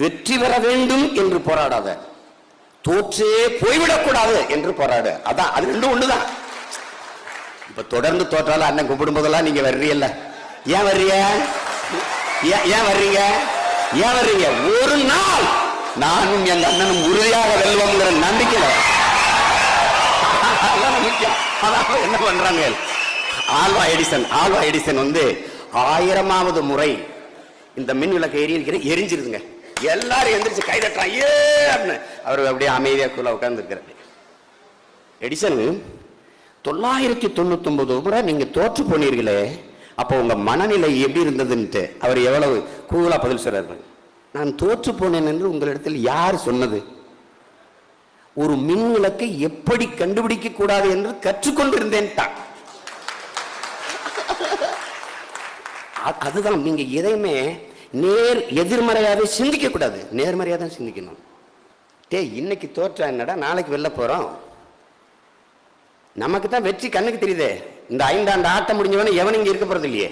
வெற்றி பெற வேண்டும் என்று போராடாத. தோற்றே போய்விடக்கூடாது என்று போராடு. அதான் அது ரெண்டும் ஒண்ணுதான். இப்ப தொடர்ந்து தோற்றாலும் அண்ணன் கூப்பிடும் போதெல்லாம் நீங்க வர்றீல்ல ஏன் வர்றீங்க? ஏன் ஏன் வர்றீங்க? ஏன் வர்றீங்க? ஒரு நாள் நானும் என் அண்ணனும் உறுதியாக வெல்வோங்கிற நம்பிக்கையில அதான் என்ன பண்றாங்க? ஆல்வா எடிசன் ஆல்வா எடிசன் வந்து ஆயிரமாவது முறை இந்த மின் விளக்கு எரியிருக்கிற எரிஞ்சிருதுங்க. எல்லாரும் எந்திரிச்சு கை தட்டுறான். ஏ அப்படின்னு. அவர் அப்படியே அமைதியாக குள்ள உட்கார்ந்து எடிசன் தொள்ளாயிரத்தி தொண்ணூத்தொன்பது முறை நீங்க தோற்று போனீர்களே அப்போ உங்க மனநிலை எப்படி இருந்ததுன்ட்டு அவர் எவ்வளவு கூலா பதில் சொல்றாரு நான் தோற்று போனேன் என்று உங்களிடத்தில் யார் சொன்னது? ஒரு மின் விளக்கை எப்படி கண்டுபிடிக்க கூடாது என்று கற்றுக்கொண்டிருந்தேன் அதுதான் நீங்க எதையுமே நேர் எதிர்மறையாகவே சிந்திக்க கூடாது. தான் சிந்திக்கணும். டேய் இன்னைக்கு தோற்றா என்னடா? நாளைக்கு வெளில போகிறோம் நமக்கு தான் வெற்றி கண்ணுக்கு தெரியுதே. இந்த ஐந்தாண்டு ஆட்டம் முடிஞ்சவனே எவன் இங்கே இருக்க போகிறது இல்லையே.